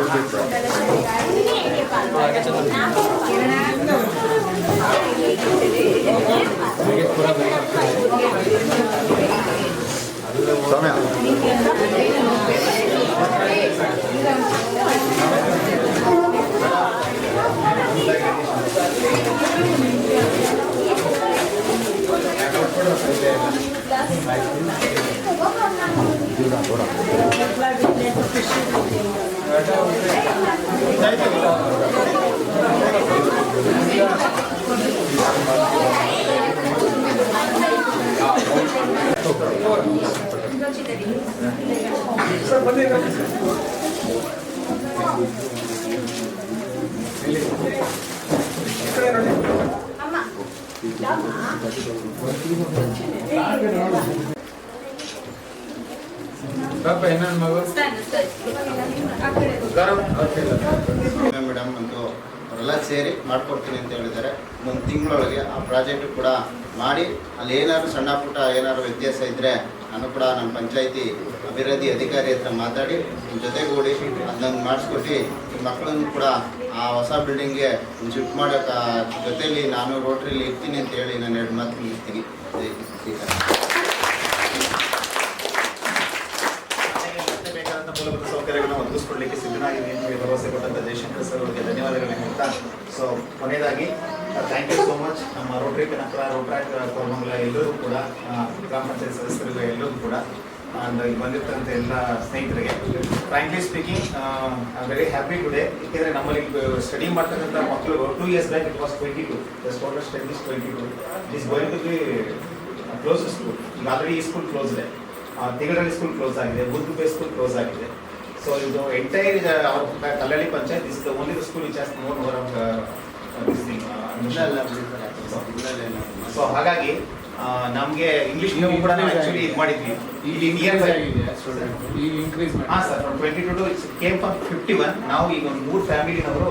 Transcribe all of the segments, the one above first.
ほらほら。ఇక్కడ madam ಅಂತೂ ಅವರೆಲ್ಲ ಸೇರಿ ಮಾಡ್ಕೊಡ್ತೀನಿ ಅಂತ ಹೇಳಿದ್ದಾರೆ. ಒಂದು ತಿಂಗಳೊಳಗೆ ಆ ಪ್ರಾಜೆಕ್ಟ್ ಕೂಡ ಮಾಡಿ ಅಲ್ಲಿ ಏನಾದ್ರು ಸಣ್ಣ ಪುಟ್ಟ ಏನಾದ್ರು ವ್ಯತ್ಯಾಸ ಇದ್ದರೆ ನಾನು ಕೂಡ ನಮ್ಮ ಪಂಚಾಯಿತಿ ಅಭಿವೃದ್ಧಿ ಅಧಿಕಾರಿ ಹತ್ರ ಮಾತಾಡಿ ಜೊತೆಗೂಡಿ ಅದನ್ನು ಮಾಡಿಸ್ಕೊಟ್ಟು ಮಕ್ಕಳನ್ನು ಕೂಡ ಆ ಹೊಸ ಬಿಲ್ಡಿಂಗ್ಗೆ ಶಿಫ್ಟ್ ಮಾಡೋಕೆ ಜೊತೆಯಲ್ಲಿ ನಾನು ರೋಟ್ರಿಲಿ ಇರ್ತೀನಿ ಅಂತ ಹೇಳಿ ನಾನು ಎರಡು ಮಾತು ಮುಗಿಸ್ತೀನಿ ಮತ್ತೆ ಬೇಕಾದಂಥ ಮೂಲಭೂತ ಸೌಕರ್ಯಗಳನ್ನು ಒದಗಿಸ್ಕೊಡ್ಲಿಕ್ಕೆ ಸಿದ್ಧನಾಗಿದೆ ಅಂತ ಹೇಳಿ ಭರವಸೆ ಕೊಟ್ಟಂತ ಜಯಶಂಕರ್ ಸರ್ ಅವರಿಗೆ ಧನ್ಯವಾದಗಳನ್ನ ಹೇಳ್ತಾ ಸೊ ಕೊನೆಯದಾಗಿ ಥ್ಯಾಂಕ್ ಯು ಸೋ ಮಚ್ ನಮ್ಮ ರೋಟ್ರಾಕ್ ಕೋರ್ಮಂಗಲ ಎಲ್ಲರೂ ಕೂಡ ಗ್ರಾಮ ಪಂಚಾಯತ್ ಸದಸ್ಯರಿಗೆ ಎಲ್ಲರೂ ಕೂಡ ಅಂಡ್ ಇಲ್ಲಿ ಬಂದಿರ್ತಂಥ ಎಲ್ಲ ಸ್ನೇಹಿತರಿಗೆ frankly speaking I very happy today ಏಕೆಂದರೆ ನಮ್ಮಲ್ಲಿ ಸ್ಟಡಿ ಮಾಡ್ತಕ್ಕಂಥ ಮಕ್ಕಳು two years back it was twenty two the total study is twenty two is going to be close school ಈಗ ಆಲ್ರೆಡಿ ಈ ಸ್ಕೂಲ್ ಕ್ಲೋಸ್ ಇದೆ. ತಿಗಡಳ್ಳಿ ಸ್ಕೂಲ್ ಕ್ಲೋಸ್ ಆಗಿದೆ ಬುದ್ಧುಪೇ school close ಆಗಿದೆ. ಸೊ ಇದು ಎಂಟೈರ್ ಅವ್ರ Kallahalli panchayat is the only school which has more over so ಹಾಗಾಗಿ ನಮಗೆ ಇಂಗ್ಲಿಷ್ ನೀವು ಕೂಡ ಆ್ಯಕ್ಚುಲಿ ಇದು ಮಾಡಿದ್ವಿ. ಇಲ್ಲಿ ನಿಯರ್ ಈಗ ಇನ್ಕ್ರೀಸ್ ಹಾಂ sir twenty two two came from fifty one ನಾವು ಈಗ ಒಂದು ಮೂರು ಫ್ಯಾಮಿಲಿನವರು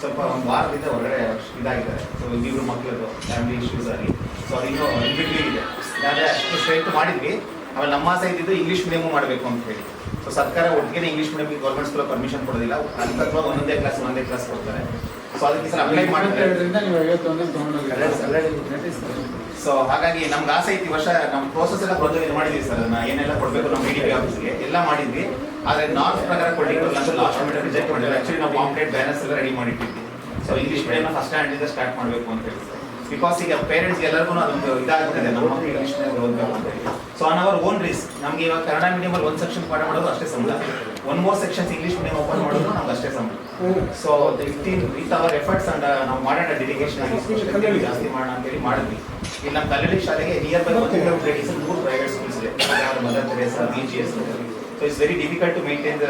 ಸ್ವಲ್ಪ ಒಂದು ವಾರದಿಂದ ಹೊರಗಡೆ ಇದಾಗಿದ್ದಾರೆ. ಸೊ ಇಬ್ಬರು ಮಕ್ಕಳದು ಫ್ಯಾಮಿಲಿ ಇಶ್ಯೂಸ್ ಆಗಿ ಸೊ ಅದು ಇನ್ನೂ ಇದೆ. ನಾನು ಅಷ್ಟು ಸ್ಟ್ರೆಂತ್ ಮಾಡಿದ್ವಿ. ಆಮೇಲೆ ನಮ್ಮ ಆಸೆ ಇದ್ದಿದ್ದು ಇಂಗ್ಲೀಷ್ ಮೀಡಿಯಮು ಮಾಡಬೇಕು ಅಂತ ಹೇಳಿ. ಸೊ ಸರ್ಕಾರ ಒಟ್ಟಿಗೆ English medium government school permission ಕೊಡೋದಿಲ್ಲ. ಹಂತತ್ವ ಒಂದೊಂದೇ ಕ್ಲಾಸ್ ಒಂದೇ ಕ್ಲಾಸ್ ಕೊಡ್ತಾರೆ. ಸೊ ಅದಕ್ಕೆ ಸರ್ ಅಪ್ಲೈ ನೀವು ಐವತ್ತೊಂದು ಸೊ ಹಾಗಾಗಿ ನಮ್ಗೆ ಆಸೆ ಐತಿ ವರ್ಷ ನಮ್ಮ ಪ್ರೋಸೆಸ್ ಎಲ್ಲ ಬಂದು ಇದು ಮಾಡಿದ್ವಿ ಸರ್. ಅದನ್ನ ಏನೆಲ್ಲ ಕೊಡಬೇಕು ನಮ್ಮ ಡಿ ಆಫೀಸ್ಗೆ ಎಲ್ಲ ಮಾಡಿದ್ವಿ. ಆದ್ರೆ ನಾರ್ತ್ ಪ್ರಕಾರ ಕೊಡ್ಲಿಕ್ಕೆ ಅಂತ ಲಾಸ್ಟ್ ಮಿನಿಟ್ ರಿಜೆಕ್ಟ್ ಮಾಡಿದ್ವಿ. ಆಕ್ಚುಲಿ ನಾವು ಪಾಂಪ್ಲೆಟ್ ಬ್ಯಾನರ್ಸ್ ಎಲ್ಲ ready ಮಾಡಿಟ್ಟಿದ್ವಿ. So English medium first standard ಇಂದ ಸ್ಟಾರ್ಟ್ ಮಾಡಬೇಕು ಅಂತ ಹೇಳಿ ಬಿಕಾಸ್ ಈಗ ಪೇರೆಂಟ್ಸ್ ಎಲ್ಲರಿಗೂ ಅದೊಂದು ಇದಾಗ್ತದೆ ನಮ್ಮ ಮಕ್ಕಳು ಓದಬೇಕು ಅಂತ ಹೇಳಿ. So on our own risk ನಮ್ಗೆ ಇವಾಗ ಕನ್ನಡ ಮೀಡಿಯಂ ಅಲ್ಲಿ ಒಂದು ಸೆಕ್ಷನ್ ಪಾಠ ಮಾಡೋದು ಅಷ್ಟೇ ಸಂಬಳ. One more sections English medium open ಮಾಡೋದು ನಮ್ಗೆ ಅಷ್ಟೇ ಸಂಬಳ so with our efforts and ನಾವು ಮಾಡೋಣ ಡೆಡಿಕೇಶನ್ ಆಗಿ ಜಾಸ್ತಿ ಮಾಡೋಣ ಅಂತೇಳಿ ಮಾಡಿದ್ವಿ. ಇಲ್ಲಿ ನಮ್ಮ ಕಲ್ಲಳ್ಳಿ ಶಾಲೆಗೆ ನಿಯರ್ ಬೈ ಒಂದು ಮೂರು ಪ್ರೈವೇಟ್ ಸ್ಕೂಲ್ಸ್ ಇದೆ. Mother Teresa B G S so it's very difficult to maintain the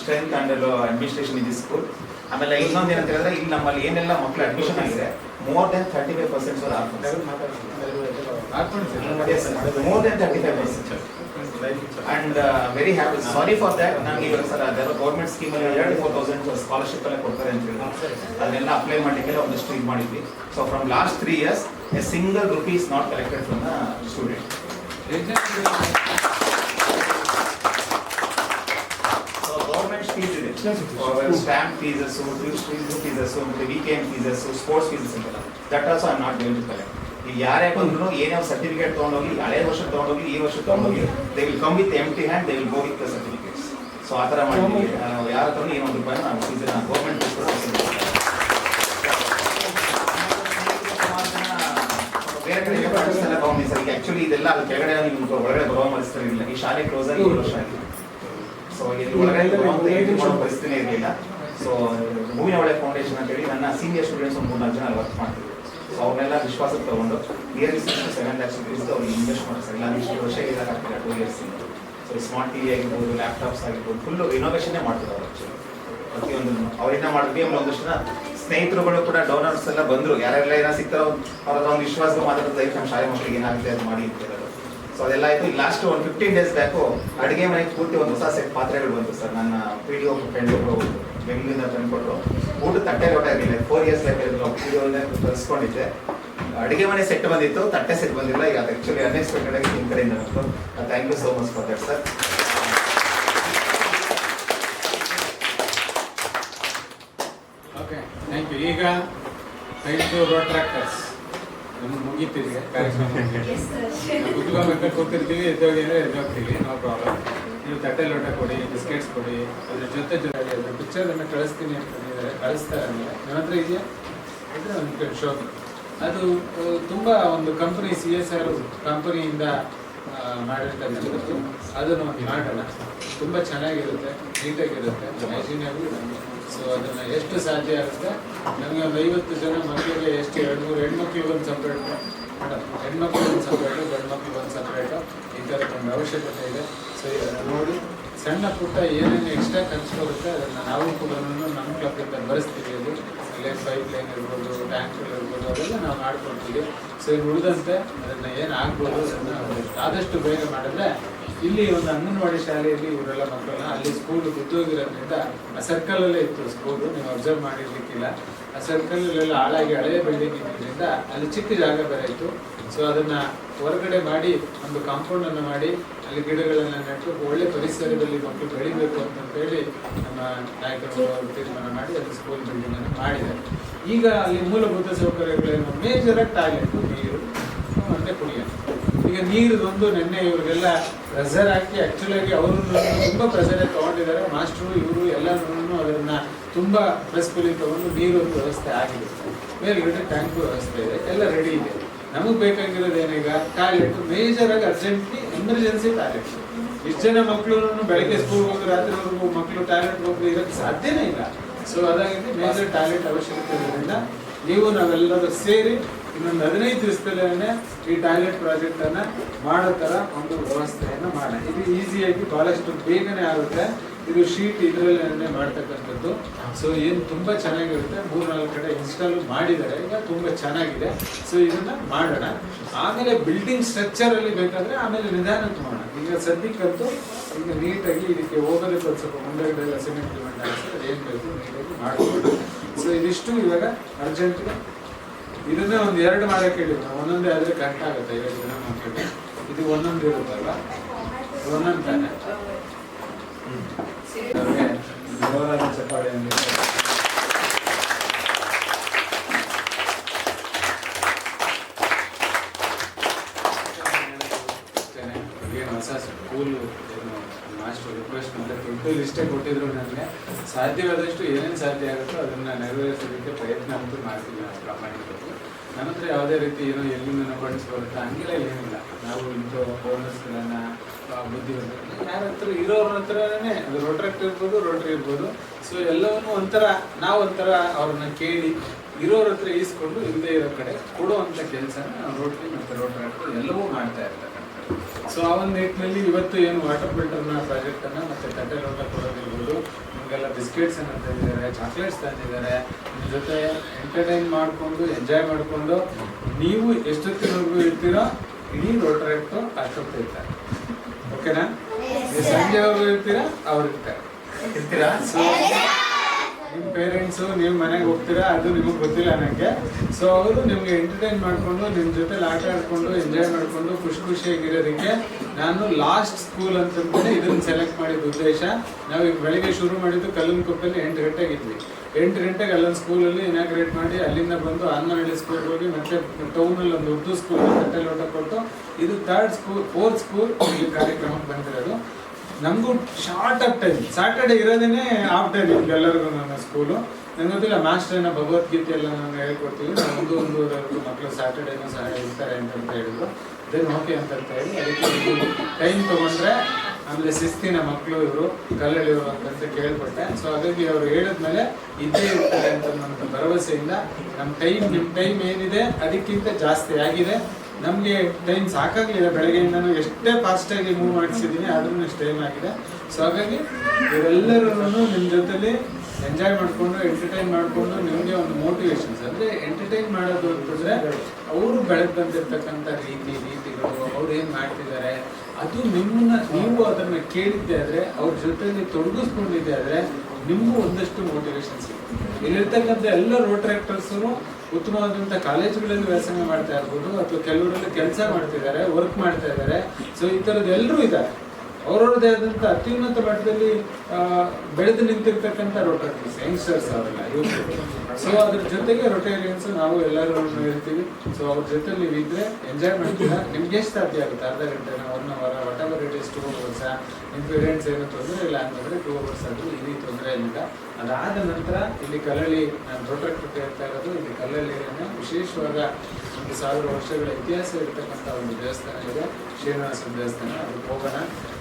strength and administration in this school ಆಮೇಲೆ ಇನ್ನೊಂದು ಏನಂತ ಹೇಳಿದ್ರೆ ಇಲ್ಲಿ ನಮ್ಮಲ್ಲಿ ಏನೆಲ್ಲ ಮಕ್ಕಳು ಅಡ್ಮಿಷನ್ ಆಗಿದೆ more than thirty five percent more than thirty five percent and very happy sorry for that ನನಗೆ ಇವಾಗ ಸರ್ ಅದೆಲ್ಲ ಗೌರ್ಮೆಂಟ್ ಸ್ಕೀಮ್ ಅಲ್ಲಿ ಎರಡು ಫೋರ್ ತೌಸಂಡ್ ಸ್ಕಾಲರ್ಶಿಪ್ ಎಲ್ಲ ಕೊಡ್ತಾರೆ ಅಂತ ಹೇಳಿ ಅದನ್ನೆಲ್ಲ ಅಪ್ಲೈ ಮಾಡಲಿಕ್ಕೆಲ್ಲ ಒಂದಷ್ಟು ಇದು ಮಾಡಿದ್ವಿ. So from last three years a single rupees not collected from the student so government fees ಇದೆ. Stamp fees tuition fees weekend fees sports fees ಅಂತೆಲ್ಲ that also I not going to collect ಈಗ ಯಾರೇ ಬಂದ್ರು ಏನೇ certificate ತಗೊಂಡೋಗಿ ಹಳೆ ವರ್ಷ ತಗೊಂಡೋಗಿ ಈ ವರ್ಷ ತಗೊಂಡೋಗಿ they will come with M T hand they will go with certificates so ಆ ಥರ ನಾವು ಯಾರ ಹತ್ರ ಏನೋ ಒಂದು ರೂಪಾಯಿ ನಾವು ಫೀಸ್ ಗೌರ್ಮೆಂಟ್ ಫೀಸ್ ಬೇರೆ ಸರ್ ಈಗ ಆಕ್ಚುಲಿ ಇದೆಲ್ಲ ಅಲ್ಲಿ ಕೆಳಗಡೆ ನಿಮ್ಗೆ ಒಳಗಡೆ ಬರುವ ಪರಿಸ್ಥಿತಿ ಇರಲಿಲ್ಲ. ಈ ಶಾಲೆ ಕ್ಲೋಸ್ ಆಗಿ ವರ್ಷ ಆಗಿದೆ. ಸೊ ಇಲ್ಲಿ ಒಳಗಡೆ ಬರುವಂತ ಎಂಟ್ರಿ ಮಾಡೋ ಪರಿಸ್ಥಿತಿ ಇರಲಿಲ್ಲ. ಸೊ ಹೂವಿನ ಒಳ್ಳೆ ಫೌಂಡೇಶನ್ ಅಂತೇಳಿ ನನ್ನ ಸೀನಿಯರ್ ಸ್ಟೂಡೆಂಟ್ಸ್ ಒಂದು ಮೂರ್ನಾಲ್ಕು ಜನ ವರ್ಕ್ ಮಾಡ್ತಿದ್ರು. ಸೊ ಅವ್ರನ್ನೆಲ್ಲ ವಿಶ್ವಾಸಕ್ಕೆ ತಗೊಂಡು nearly two seven lakhs rupees ಅವ್ರಿಗೆ ಇನ್ವೆಸ್ಟ್ ಮಾಡ್ತಾರೆ. ಇಲ್ಲ ಇಷ್ಟು ವರ್ಷ ಇದಾಗ್ತಿಲ್ಲ two years so smart TV ಆಗಿರ್ಬೋದು ಲ್ಯಾಪ್ಟಾಪ್ಸ್ ಆಗಿರ್ಬೋದು ಫುಲ್ ಇನೋವೇಷನ್ನೇ ಮಾಡ್ತಾರೆ ಆ್ಯಕ್ಚುಲಿ ಪ್ರತಿಯೊಂದು ಅವರಿಂದ ಮಾಡಿದ್ವಿ ಆಮೇಲೆ ಒಂದಷ್ಟು ಜನ. ಸ್ನೇಹಿತರುಗಳು ಕೂಡ ಡೋನರ್ಸ್ ಎಲ್ಲ ಬಂದರು. ಯಾರೆಲ್ಲ ಏನೋ ಸಿಗ್ತಾರೋ ಅವ್ರದ್ದು ಒಂದು ವಿಶ್ವಾಸ ಮಾತ್ರ ಲೈಫ್ ನಮ್ಮ ಶಾಲೆ ಮಕ್ಕಳಿಗೆ ಏನಾಗುತ್ತೆ ಅದು ಮಾಡಿ ಅಂತ ಹೇಳೋದು ಸೊ ಅದೆಲ್ಲ ಆಯಿತು. ಲಾಸ್ಟ್ ಒಂದು ಫಿಫ್ಟೀನ್ ಡೇಸ್ ಬ್ಯಾಕು ಅಡುಗೆ ಮನೆಗೆ ಪೂರ್ತಿ ಒಂದು ಹೊಸ ಸೆಟ್ ಪಾತ್ರೆಗಳು ಬಂತು ಸರ್. ನನ್ನ ಪಿ ಡಿ ಒಬ್ಬ ಫ್ರೆಂಡ್ ಒಬ್ಬರು ಬೆಂಗಳೂರಿಂದ ತಂದ್ಕೊಟ್ರು ಊಟ ತಟ್ಟೆ ಲೋಟ ಇರಲಿಲ್ಲ. Four years life P D ಒಲ್ಲೇ ತರಿಸ್ಕೊಂಡಿದ್ದೆ. ಅಡುಗೆ ಮನೆ ಸೆಟ್ ಬಂದಿತ್ತು ತಟ್ಟೆ ಸೆಟ್ ಬಂದಿಲ್ಲ. ಈಗ ಅದು ಆ್ಯಕ್ಚುಲಿ ಅನ್ಎಕ್ಸ್ಪೆಕ್ಟೆಡ್ ಆಗಿ ನಿಮ್ಮ ಕಡೆಯಿಂದ ಬಂತು. Thank you so much for that sir okay thank you ಈಗ ಐದು ರೋಡ್ ಟ್ರ್ಯಾಕ್ಟರ್ಸ್ ನಮ್ಗೆ ಮುಗೀತಿದೆ. ಕಾರ್ಯಕ್ರಮ ಕುತ್ಕೋಬೇಕು ಕೂತಿರ್ತೀವಿ ಎದ್ದೋಗಿ ಅಂದರೆ ಎದ್ದೋಗ್ತೀವಿ ನೋ ಪ್ರಾಬ್ಲಮ್ ನೀವು ತಟ್ಟೆ ಲೋಟ ಕೊಡಿ, ಬಿಸ್ಕೆಟ್ಸ್ ಕೊಡಿ, ಅದ್ರ ಜೊತೆ ಜೊತೆಗೆ ಅದ್ರ ಪಿಕ್ಚರನ್ನು ಕಳಿಸ್ತೀನಿ ಅಂತ ಹೇಳಿದ್ದಾರೆ ಕಳಿಸ್ತಾರೆ ನನ್ನ ಹತ್ರ ಇದೆಯಾ? ಇದ್ರೆ ಒಂದು ಶೋ ಅದು ತುಂಬ ಒಂದು ಕಂಪನಿ ಸಿ ಎಸ್ ಆರ್ ಕಂಪನಿಯಿಂದ ಮಾಡಿರ್ತಕ್ಕಂಥದ್ದು. ಅದನ್ನು ಒಂದು ಮಾಡೋಣ. ತುಂಬ ಚೆನ್ನಾಗಿರುತ್ತೆ, ನೀಟಾಗಿರುತ್ತೆ. ಹೈಜೀನಾಗಿ ಸೊ ಅದನ್ನು ಎಷ್ಟು ಸಾಧ್ಯ ಆಗುತ್ತೆ? ನನಗೆ ಒಂದು ಐವತ್ತು ಜನ ಮಕ್ಕಳಿಗೆ ಎಷ್ಟು? ಎರಡು ಮೂರು ಹೆಣ್ಮಕ್ಳಿಗೆ ಒಂದು ಸಪ್ರೇಟ್ ಮೇಡಮ್ ಹೆಣ್ಮಕ್ಳಿಗೆ ಒಂದು ಸಪ್ರೇಟು ಗಂಡು ಮಕ್ಳು ಒಂದು ಸಪ್ರೇಟು ಈ ಥರದ ಒಂದು ಅವಶ್ಯಕತೆ ಇದೆ ಸೊ ಇದನ್ನು ನೋಡಿ ಸಣ್ಣ ಪುಟ್ಟ ಏನೇನು ಎಕ್ಸ್ಟ್ರಾ ಖರ್ಚು ಬರುತ್ತೆ ಅದನ್ನು ನಾವು ಕೂಡ ನಮ್ಮ ಕ್ಲಬ್ಬಿಂದ ಭರಿಸ್ತೀವಿ ಅದು ಅಲ್ಲೇ ಪೈಪ್ ಲೈನ್ ಇರ್ಬೋದು ಟ್ಯಾಂಕ್ಗಳು ಇರ್ಬೋದು ಅದೆಲ್ಲ ನಾವು ಮಾಡ್ಕೊಡ್ತೀವಿ ಸೊ ಉಳಿದಂತೆ ಅದನ್ನು ಏನು ಆಗ್ಬೋದು ಅದನ್ನು ಆದಷ್ಟು ಬೇಗ ಮಾಡಿದ್ರೆ ಇಲ್ಲಿ ಒಂದು ಅಂಗನವಾಡಿ ಶಾಲೆಯಲ್ಲಿ ಇವರೆಲ್ಲ ಮಕ್ಕಳನ್ನ ಅಲ್ಲಿ ಸ್ಕೂಲ್ ಬಿದ್ದೋಗಿರೋದ್ರಿಂದ ಆ ಸರ್ಕಲಲ್ಲೇ ಇತ್ತು ಸ್ಕೂಲು ನೀವು ಅಬ್ಸರ್ವ್ ಮಾಡಿರ್ಲಿಕ್ಕಿಲ್ಲ ಆ ಸರ್ಕಲಲ್ಲೆಲ್ಲ ಹಾಳಾಗಿ ಹಳೆಯ ಬಿಲ್ಡಿಂಗ್ ಇದ್ದಿದ್ದರಿಂದ ಅಲ್ಲಿ ಚಿಕ್ಕ ಜಾಗ ಬರಾಯಿತು ಸೊ ಅದನ್ನು ಹೊರಗಡೆ ಮಾಡಿ, ಒಂದು ಕಾಂಪೌಂಡನ್ನು ಮಾಡಿ, ಅಲ್ಲಿ ಗಿಡಗಳನ್ನು ನೆಟ್ಟು, ಒಳ್ಳೆ ಪರಿಸರದಲ್ಲಿ ಮಕ್ಕಳು ಬೆಳಿಬೇಕು ಅಂತ ಹೇಳಿ ನಮ್ಮ ನಾಯಕರು ಅವರು ತೀರ್ಮಾನ ಮಾಡಿ ಅಲ್ಲಿ ಸ್ಕೂಲ್ ಬಿಲ್ಡಿಂಗ್ ಅನ್ನು ಮಾಡಿದ್ದಾರೆ. ಈಗ ಅಲ್ಲಿ ಮೂಲಭೂತ ಸೌಕರ್ಯಗಳೇನು ಮೇಜರ್ ಟಾಯ್ಲೆಟ್ ನೀರು ಮತ್ತೆ ಕುಡಿಯೋದು ಈಗ ನೀರಿದೊಂದು ನಿನ್ನೆ ಇವರಿಗೆಲ್ಲ ಪ್ರೆಸರ್ ಹಾಕಿ ಆ್ಯಕ್ಚುಲಾಗಿ ಅವರು ತುಂಬ ಪ್ರೆಸರೇ ತಗೊಂಡಿದ್ದಾರೆ. ಮಾಸ್ಟ್ರು, ಇವರು ಎಲ್ಲರೂ ಅದನ್ನ ತುಂಬಾ ಪ್ರೆಸ್ಫುಲಿ ತಗೊಂಡು ನೀರು ವ್ಯವಸ್ಥೆ ಆಗಿದೆ. ಮೇಲ್ಗಡೆ ಟ್ಯಾಂಕ್ ವ್ಯವಸ್ಥೆ ಇದೆ, ಎಲ್ಲ ರೆಡಿ ಇದೆ. ನಮಗೆ ಬೇಕಾಗಿರೋದು ಏನೀಗ ಟಾಯ್ಲೆಟ್ ಮೇಜರ್ ಆಗಿ ಅರ್ಜೆಂಟ್ಲಿ ಎಮರ್ಜೆನ್ಸಿ ಟಾಯ್ಲೆಟ್ ಇಷ್ಟು ಜನ ಮಕ್ಕಳು ಬೆಳಗ್ಗೆ ಸ್ಕೂಲ್ ಹೋಗಿ ರಾತ್ರಿವರೆಗೂ ಮಕ್ಕಳು ಟಾಯ್ಲೆಟ್ ಹೋಗಿ ಇರೋಕ್ಕೆ ಸಾಧ್ಯನೇ ಇಲ್ಲ. ಸೊ ಅದಾಗಿ ಮೇಜರ್ ಟಾಯ್ಲೆಟ್ ಅವಶ್ಯಕತೆ ಇರೋದ್ರಿಂದ ನೀವು ನಾವೆಲ್ಲರೂ ಸೇರಿ ಇನ್ನೊಂದು ಹದಿನೈದು ದಿವಸದಲ್ಲೇ ಈ ಟಾಯ್ಲೆಟ್ ಪ್ರಾಜೆಕ್ಟ್ ಅನ್ನ ಮಾಡೋ ತರ ಒಂದು ವ್ಯವಸ್ಥೆಯನ್ನು ಮಾಡೋಣ ಇದು ಈಸಿಯಾಗಿ ಬಹಳಷ್ಟು ಬೇಗನೆ ಆಗುತ್ತೆ. ಇದು ಶೀಟ್ ಇದರಲ್ಲೇ ಮಾಡ್ತಕ್ಕಂಥದ್ದು. ಸೊ ಏನು ತುಂಬಾ ಚೆನ್ನಾಗಿರುತ್ತೆ. ಮೂರ್ನಾಲ್ಕು ಕಡೆ ಇನ್ಸ್ಟಾಲ್ ಮಾಡಿದ್ದಾರೆ. ಈಗ ತುಂಬಾ ಚೆನ್ನಾಗಿದೆ. ಸೊ ಇದನ್ನ ಮಾಡೋಣ. ಆಮೇಲೆ ಬಿಲ್ಡಿಂಗ್ ಸ್ಟ್ರಕ್ಚರ್ ಅಲ್ಲಿ ಬೇಕಾದ್ರೆ ಆಮೇಲೆ ನಿಧಾನ ಮಾಡೋಣ. ಈಗ ಸದ್ಯಕ್ಕಂತೂ ಈಗ ನೀಟಾಗಿ ಇದಕ್ಕೆ ಹೋಗೋದಕ್ಕೆ ಒಂದು ಸ್ವಲ್ಪ ಸಿಮೆಂಟ್ ಹಾಕ್ಸಿ ಏನು ಬೇಕು ನೀಟಾಗಿ ಮಾಡ್ಕೊಂಡು ಸೊ ಇದಿಷ್ಟು ಇವಾಗ ಅರ್ಜೆಂಟ್ಗೆ ಇದನ್ನೇ ಒಂದು ಎರಡು ಮಾಡಕ್ಕೆ ಹೇಳಿದ್ರು ಒಂದೊಂದೇ ಆದ್ರೆ ಕರೆಕ್ಟ್ ಆಗುತ್ತೆ. ಐವತ್ತು ದಿನ ಮಕ್ಕಳಿಗೆ ಇದು ಒಂದೊಂದು ಇರುತ್ತಲ್ಲ ಒಂದೊಂದು. ತಾನೆ ಜೋರಾದ ಚಪ್ಪಾಳೆ ಹೊಸ ಸ್ಕೂಲ್ ಮಾಸ್ಟರ್ ರಿಕ್ವೆಸ್ಟ್ ಮಾಡಿದ್ರೆ ಇಷ್ಟೇ ಕೊಟ್ಟಿದ್ರು ನನಗೆ. ಸಾಧ್ಯವಾದಷ್ಟು ಏನೇನು ಸಾಧ್ಯ ಆಗುತ್ತೋ ಅದನ್ನು ನೆರವೇರಿಸೋದಕ್ಕೆ ಪ್ರಯತ್ನ ಅಂತೂ ಮಾಡ್ತೀನಿ ನಾವು ಪ್ರಾಮಾಣಿಕವಾಗಿ. ನನ್ನ ಹತ್ರ ಯಾವುದೇ ರೀತಿ ಏನೋ ಎಲ್ಲಿಂದ ಫಂಡ್ಸ್ ಬರುತ್ತೆ ಹಂಗೆಲ್ಲ ಏನಿಲ್ಲ. ನಾವು ಇಂಥ ಬೋನಸ್ಗಳನ್ನು ಬುದ್ಧಿವಂತ ಯಾರ ಹತ್ರ ಇರೋರ ಹತ್ರನೇ ಅದು ರೋಟ್ರಾಕ್ಟ್ ಇರ್ಬೋದು ರೋಟ್ರಿ ಇರ್ಬೋದು. ಸೊ ಎಲ್ಲವನ್ನೂ ಒಂಥರ, ನಾವು ಅವ್ರನ್ನ ಕೇಳಿ ಇರೋರ ಹತ್ರ ಈಸ್ಕೊಂಡು ಇಲ್ಲದೆ ಇರೋ ಕಡೆ ಕೊಡುವಂಥ ಕೆಲಸನ ರೋಟ್ರಿ ಮತ್ತು ರೋಟ್ರಾಕ್ಟ್ ಎಲ್ಲವೂ ಮಾಡ್ತಾ ಇರ್ತಕ್ಕಂಥದ್ದು. ಸೊ ಆ ಒಂದು ನಿಟ್ಟಿನಲ್ಲಿ ಇವತ್ತು ಏನು ವಾಟರ್ ಫಿಲ್ಟರ್ನ ಪ್ರಾಜೆಕ್ಟನ್ನು ಮತ್ತು ತಟ್ಟೆ ಲೋಟ ಕೊಡೋದಿರ್ಬೋದು. ನಿಮಗೆಲ್ಲ ಬಿಸ್ಕೆಟ್ಸ್ ಅನ್ನು ತಂದಿದ್ದಾರೆ ಚಾಕ್ಲೇಟ್ಸ್ ತಂದಿದ್ದಾರೆ. ನಿಮ್ಮ ಜೊತೆ ಎಂಟರ್ಟೈನ್ ಮಾಡಿಕೊಂಡು ಎಂಜಾಯ್ ಮಾಡಿಕೊಂಡು ನೀವು ಎಷ್ಟೊತ್ತಿನವರೆಗೂ ಇರ್ತೀರೋ ಇಡೀ ರೋಟ್ರಾಕ್ಟು ಅಷ್ಟೊತ್ತು ಇರ್ತಾರೆ. ಓಕೆನಾ ನೀವು ಸಂಜೆವರೆಗೂ ಇರ್ತೀರಾ? ಅವ್ರು ಇರ್ತಾರೆ. ಇರ್ತೀರಾ? ಸೊ ನಿಮ್ಮ ಪೇರೆಂಟ್ಸು ನೀವು ಮನೆಗೆ ಹೋಗ್ತೀರಾ, ಅದು ನಿಮಗೆ ಗೊತ್ತಿಲ್ಲ ನನಗೆ. ಸೊ ಅವರು ನಿಮಗೆ ಎಂಟರ್ಟೈನ್ ಮಾಡಿಕೊಂಡು ನಿಮ್ಮ ಜೊತೆ ಆಟ ಆಡಿಕೊಂಡು ಎಂಜಾಯ್ ಮಾಡಿಕೊಂಡು, ಖುಷಿ ಖುಷಿಯಾಗಿರೋದಕ್ಕೆ ನಾನು ಲಾಸ್ಟ್ ಸ್ಕೂಲ್ ಅಂತಂದ್ರೆ ಇದನ್ನು ಸೆಲೆಕ್ಟ್ ಮಾಡಿದ ಉದ್ದೇಶ. ನಾವು ಈಗ ಬೆಳಿಗ್ಗೆ ಶುರು ಮಾಡಿದ್ದು ಕಲ್ಲಂಕೊಪ್ಪಲ್ಲಿ ಎಂಟು ಗಂಟೆಗೆ ಇದ್ವಿ. ಎಂಟು ಗಂಟೆಗೆ ಅಲ್ಲೊಂದು ಸ್ಕೂಲಲ್ಲಿ ಇನಾಗ್ರೇಟ್ ಮಾಡಿ, ಅಲ್ಲಿಂದ ಬಂದು ಅನ್ನಹಳ್ಳಿ ಸ್ಕೂಲ್ಗೆ ಹೋಗಿ ಮತ್ತೆ ಟೌನಲ್ಲಿ ಒಂದು ಉರ್ದು ಸ್ಕೂಲ್ ತಟ್ಟೆ ಲೋಟ ಕೊಟ್ಟು, ಇದು ಥರ್ಡ್ ಸ್ಕೂಲ್ ಫೋರ್ತ್ ಸ್ಕೂಲ್ ಈ ಕಾರ್ಯಕ್ರಮಕ್ಕೆ ಬಂದಿರೋದು. ನಮಗೂ ಶಾರ್ಟ್ ಆಫ್ ಟೈಮ್ ಸ್ಯಾಟರ್ಡೆ ಇರೋದೇನೆ ಆಫ್ ಟೈಮ್ ಎಲ್ಲರಿಗೂ ನನ್ನ ಸ್ಕೂಲು ನಂಗೆ ಗೊತ್ತಿಲ್ಲ ಮಾಸ್ಟರ್ನ ಭಗವದ್ಗೀತೆ ಎಲ್ಲ ನಾನು ಹೇಳ್ಕೊಡ್ತೀವಿ ನಮಗೂ ಒಂದು ಮಕ್ಕಳು ಸ್ಯಾಟರ್ಡೇನೂ ಸಹ ಇರ್ತಾರೆ ಅಂತ ಹೇಳಿದ್ರು. ದೆನ್ ಓಕೆ ಅಂತ ಹೇಳಿ ಅದಕ್ಕೆ ಟೈಮ್ ತಗೊಂಡ್ರೆ ಆಮೇಲೆ ಶಿಸ್ತಿನ ಮಕ್ಕಳು ಇವರು ಕಲ್ಲಲ್ಲಿ ಅಂತ ಕೇಳ್ಪಟ್ಟೆ. ಸೊ ಹಾಗಾಗಿ ಅವರು ಹೇಳಿದ್ಮೇಲೆ ಇದ್ದೇ ಇರ್ತಾರೆ ಅಂತ ನನ್ನ ಭರವಸೆಯಿಂದ ನಮ್ಮ ಟೈಮ್ ನಿಮ್ಮ ಟೈಮ್ ಏನಿದೆ, ಅದಕ್ಕಿಂತ ಜಾಸ್ತಿ ಆಗಿದೆ. ನಮಗೆ ಟೈಮ್ ಸಾಕಾಗಲಿಲ್ಲ, ಬೆಳಗ್ಗೆಯಿಂದನೂ ಎಷ್ಟೇ ಫಾಸ್ಟಾಗಿ ಮೂವ್ ಮಾಡಿಸಿದ್ದೀನಿ ಆದ್ರೂ ಎಷ್ಟು ಟೈಮ್ ಆಗಿದೆ. ಸೊ ಹಾಗಾಗಿ ಇವರೆಲ್ಲರೂ ನಿಮ್ಮ ಜೊತೆಲಿ ಎಂಜಾಯ್ ಮಾಡಿಕೊಂಡು ಎಂಟರ್ಟೈನ್ ಮಾಡಿಕೊಂಡು ನಿಮಗೆ ಒಂದು ಮೋಟಿವೇಶನ್ಸ್ ಅಂದರೆ ಎಂಟರ್ಟೈನ್ ಮಾಡೋದು ಅಂತಂದರೆ, ಅವರು ಬೆಳೆದು ಬಂದಿರತಕ್ಕಂಥ ರೀತಿ ರೀತಿಗಳು ಅವ್ರು ಏನು ಮಾಡ್ತಿದ್ದಾರೆ ಅದು ನಿಮ್ಮನ್ನ, ನೀವು ಅದನ್ನ ಕೇಳಿದ್ದೆ ಆದ್ರೆ, ಅವ್ರ ಜೊತೆಯಲ್ಲಿ ತೊಡಗಿಸ್ಕೊಂಡಿದ್ದೆ ಆದ್ರೆ, ನಿಮಗೂ ಒಂದಷ್ಟು ಮೋಟಿವೇಶನ್ ಸಿಗುತ್ತೆ. ಇಲ್ಲಿರ್ತಕ್ಕಂಥ ಎಲ್ಲ ರೋಟ್ರಾಕ್ಟರ್ಸು ಉತ್ತಮವಾದಂಥ ಕಾಲೇಜುಗಳಲ್ಲಿ ವ್ಯಾಸಂಗ ಮಾಡ್ತಾ ಇರ್ಬೋದು, ಅಥವಾ ಕೆಲವರಲ್ಲಿ ಕೆಲಸ ಮಾಡ್ತಿದ್ದಾರೆ ವರ್ಕ್ ಮಾಡ್ತಾ ಇದ್ದಾರೆ. ಸೊ ಈ ಥರದ್ದು ಎಲ್ಲರೂ ಇದ್ದಾರೆ. ಅವರವ್ರದೇ ಆದಂಥ ಅತ್ಯುನ್ನತ ಮಟ್ಟದಲ್ಲಿ ಬೆಳೆದು ನಿಂತಿರ್ತಕ್ಕಂಥ ರೋಟರಿ ಯಂಗ್ಸ್ಟರ್ಸ್ ಅವರೆಲ್ಲ ಸೊ ಅದ್ರ ಜೊತೆಗೆ ರೊಟೇರಿಯನ್ಸ್ ನಾವು ಎಲ್ಲರೂ ಇರ್ತೀವಿ ಸೊ ಅವ್ರ ಜೊತೆ ನೀವು ಇದ್ರೆ ಎಂಜಾಯ್ ಮಾಡ್ತೀರಾ? ನಿಮ್ಗೆ ಎಷ್ಟು ಸಾಧ್ಯ ಆಗುತ್ತೆ? ಅರ್ಧ ಗಂಟೆ ಒನ್ ಅವರ್ ನಿಮ್ಮ ಪೇರೆಂಟ್ಸ್ ಏನು ತೊಂದರೆ ಇಲ್ಲ ಅಂತಂದ್ರೆ ಟೂ ಅವರ್ಸ್ ಅದು ಇಲ್ಲಿ ತೊಂದರೆ ಇಲ್ಲ. ಅದಾದ ನಂತರ ಇಲ್ಲಿ ಕಲ್ಲಳ್ಳಿ, ನಾನು ರೋಟರ್ ಹೇಳ್ತಾ ಇರೋದು, ಇಲ್ಲಿ ಕಲ್ಲಳ್ಳಿಯನ್ನು ವಿಶೇಷವಾದ ಒಂದು ಸಾವಿರ ವರ್ಷಗಳ ಇತಿಹಾಸ ಇರತಕ್ಕಂಥ ಒಂದು ದೇವಸ್ಥಾನ ಇದೆ ಶ್ರೀನಿವಾಸ ದೇವಸ್ಥಾನ. ಅದು ಹೋಗೋಣ.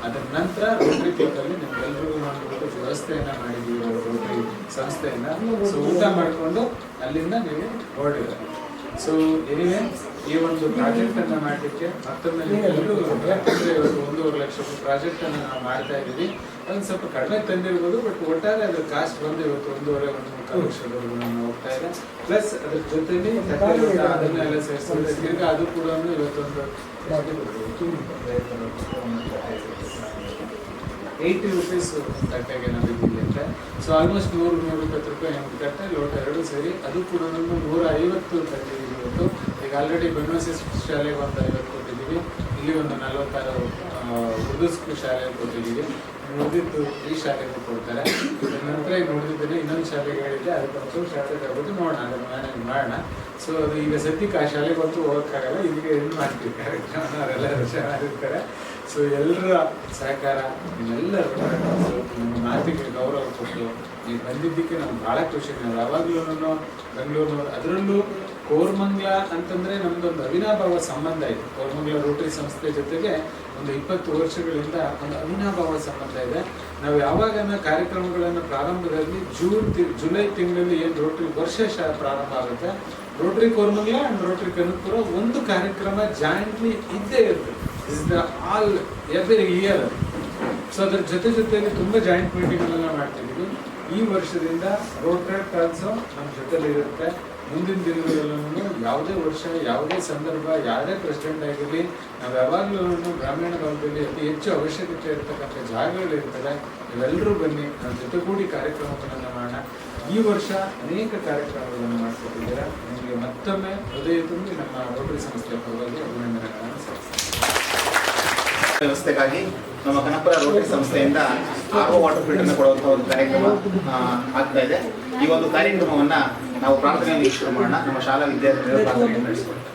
ಅದರ ನಂತರ ರೋಟರಿ ಕ್ಲಬ್ಬಲ್ಲಿ ನಿಮ್ಗೆಲ್ರಿಗೂ ಮಾಡಿಕೊಂಡು ವ್ಯವಸ್ಥೆಯನ್ನು ಮಾಡಿದ್ದೀವಿ ರೋಟರಿ ಸಂಸ್ಥೆಯನ್ನು. ಸೊ ಊಟ ಮಾಡಿಕೊಂಡು ಅಲ್ಲಿಂದ ನೀವು ಹೊರಡಿದ್ರೆ ಸೊ ಎನಿವೆ ಈ ಒಂದು ಪ್ರಾಜೆಕ್ಟ್ ಅನ್ನ ಮಾಡಲಿಕ್ಕೆ ಮತ್ತೊಮ್ಮೆ ಯಾಕಂದ್ರೆ ಇವತ್ತು ಒಂದೂವರೆ ಲಕ್ಷ ರೂಪಾಯಿ ಪ್ರಾಜೆಕ್ಟ್ ಅನ್ನ ನಾವು ಮಾಡ್ತಾ ಇದ್ದೀವಿ. ಅದನ್ನು ಸ್ವಲ್ಪ ಕಡಿಮೆ ತಂದಿರ್ಬೋದು ಬಟ್ ಒಟ್ಟಾರೆ ಅದ್ರ ಕಾಸ್ಟ್ ಬಂದು ಇವತ್ತು ಒಂದೂವರೆ ಒಂದು ಮುಕ್ಕಾಲು ಲಕ್ಷ ನಾನು ಹೋಗ್ತಾ ಇದೆ. ಪ್ಲಸ್ ಅದ್ರ ಜೊತೆಲಿ ಅದನ್ನೆಲ್ಲ ಸೇರಿಸಿದ್ರೆ ತಿರ್ಗಾ ಅದು ಕೂಡ ಇವತ್ತೊಂದು ಏಯ್ಟಿ ರುಪೀಸ್ ತಟ್ಟೆಗೆ ನಾವು ಸೊ ಆಲ್ಮೋಸ್ಟ್ ನೂರು ನೂರ ಇಪ್ಪತ್ತು ರೂಪಾಯಿ ಒಂದು ಗಂಟೆ ಲೋಟ ಎರಡು ಸರಿ, ಅದು ಕೂಡ ನೂರ ಐವತ್ತು ಕಟ್ಟಿದ್ದೀವಿ ಇವತ್ತು ಈಗ ಆಲ್ರೆಡಿ ಬೆನ್ವಾಸಿಸ್ ಶಾಲೆಗೆ ಒಂದು ಐವತ್ತು ಕೊಟ್ಟಿದ್ದೀವಿ. ಇಲ್ಲಿ ಒಂದು ನಲವತ್ತಾರು ಉರ್ದು ಶಾಲೆಗೆ ಕೊಟ್ಟಿದ್ದೀವಿ. ಉಳಿದಿದ್ದು ಈ ಶಾಲೆಗೂ ಕೊಡ್ತಾರೆ. ನಂತರ ಈಗ ನೋಡಿದ್ದೇನೆ ಇನ್ನೊಂದು ಶಾಲೆಗೆ ಹೇಳಿದ್ದೆ ಅದಕ್ಕೊಂದು ಶಾಲೆ ತಗೋದು ನೋಡೋಣ ಅದನ್ನು ಮ್ಯಾನೇಜ್ ಮಾಡೋಣ. ಸೊ ಅದು ಈಗ ಸದ್ಯಕ್ಕೆ ಆ ಶಾಲೆಗೆ ಬಂತು ಹೋಗೋಕ್ಕಾಗಲ್ಲ ಇದಕ್ಕೆ ಏನು ಮಾಡ್ತೀವಿ ಕಾರ್ಯಕ್ರಮ ಅವರೆಲ್ಲರೂ ಚೆನ್ನಾಗಿರ್ತಾರೆ. ಸೊ ಎಲ್ಲರ ಸಹಕಾರ, ನಿಮ್ಮೆಲ್ಲರೂ ನಿಮ್ಮ ಮಾತಿಗೆ ಗೌರವ ಕೊಟ್ಟು ನೀವು ಬಂದಿದ್ದಕ್ಕೆ ನಮ್ಗೆ ಭಾಳ ಖುಷಿ. ನಾವು ಯಾವಾಗಲೂ ಬೆಂಗಳೂರು ಅದರಲ್ಲೂ ಕೋರ್ಮಂಗ್ಲ ಅಂತಂದ್ರೆ ನಮ್ದೊಂದು ಅವಿನಾಭಾವ ಸಂಬಂಧ ಇದೆ. ಕೋರ್ಮಂಗ್ಲ ರೋಟರಿ ಸಂಸ್ಥೆ ಜೊತೆಗೆ ಒಂದು ಇಪ್ಪತ್ತು ವರ್ಷಗಳಿಂದ ಒಂದು ಅವಿನಾಭಾವ ಸಂಬಂಧ ಇದೆ. ನಾವು ಯಾವಾಗ ಕಾರ್ಯಕ್ರಮಗಳನ್ನು ಪ್ರಾರಂಭದಲ್ಲಿ ಜೂನ್ ಜುಲೈ ತಿಂಗಳಲ್ಲಿ ಏನು ರೋಟರಿ ವರ್ಷ ಪ್ರಾರಂಭ ಆಗುತ್ತೆ. Rotary Koramangala and Rotary Kanakapura ಒಂದು ಕಾರ್ಯಕ್ರಮ ಜಾಯಿಂಟ್ಲಿ ಇದ್ದೇ ಇರುತ್ತೆ. Is the all every year so ಅದ್ರ ಜೊತೆ ಜೊತೆಯಲ್ಲಿ ತುಂಬಾ ಜಾಯಿಂಟ್ ಮೀಟಿಂಗ್ಗಳನ್ನ ಮಾಡ್ತಿದ್ದೀವಿ ಈ ವರ್ಷದಿಂದ ರೋಟರಿ ಆಲ್ಸೋ ನಮ್ಮ ಜೊತೆಲಿ ಇರುತ್ತೆ ಮುಂದಿನ ದಿನಗಳಲ್ಲೂ ಯಾವುದೇ ವರ್ಷ, ಯಾವುದೇ ಸಂದರ್ಭ ಯಾವುದೇ ಪ್ರೆಸಿಡೆಂಟ್ ಆಗಿರಲಿ, ನಾವು ಯಾವಾಗಲೂ ಗ್ರಾಮೀಣ ಭಾಗದಲ್ಲಿ ಅತಿ ಹೆಚ್ಚು ಅವಶ್ಯಕತೆ ಇರತಕ್ಕಂಥ ಜಾಗಗಳಿರ್ತವೆ ಇವೆಲ್ಲರೂ ಬನ್ನಿ ನಮ್ಮ ಜೊತೆಗೂಡಿ ಕಾರ್ಯಕ್ರಮಗಳನ್ನು ಮಾಡೋಣ. ಈ ವರ್ಷ ಅನೇಕ ಕಾರ್ಯಕ್ರಮಗಳನ್ನು ಮಾಡಿಕೊಟ್ಟಿದ್ದೀರಾ. ನಿಮಗೆ ಮತ್ತೊಮ್ಮೆ ಹೃದಯ ತುಂಬಿ ನಮ್ಮ ರೋಟರಿ ಸಂಸ್ಥೆಯ ಪರವಾಗಿ ಅಭಿನಂದನೆಗಳನ್ನು ವ್ಯವಸ್ಥೆಗಾಗಿ ನಮ್ಮ ಕನಪುರ ರೋಟರಿ ಸಂಸ್ಥೆಯಿಂದ ಆಗೋ ವಾಟರ್ ಫಿಲ್ಟರ್ನ ಕೊಡುವಂತಹ ಒಂದು ಕಾರ್ಯಕ್ರಮ ಆಗ್ತಾ ಇದೆ. ಈ ಒಂದು ಕಾರ್ಯಕ್ರಮವನ್ನ ನಾವು ಪ್ರಾರ್ಥನೆಯನ್ನು ಶುರು ಮಾಡೋಣ. ನಮ್ಮ ಶಾಲಾ ವಿದ್ಯಾರ್ಥಿಗಳು ಪ್ರಾರ್ಥನೆಯನ್ನು ನಡೆಸಿಕೊಡ್ತಾರೆ.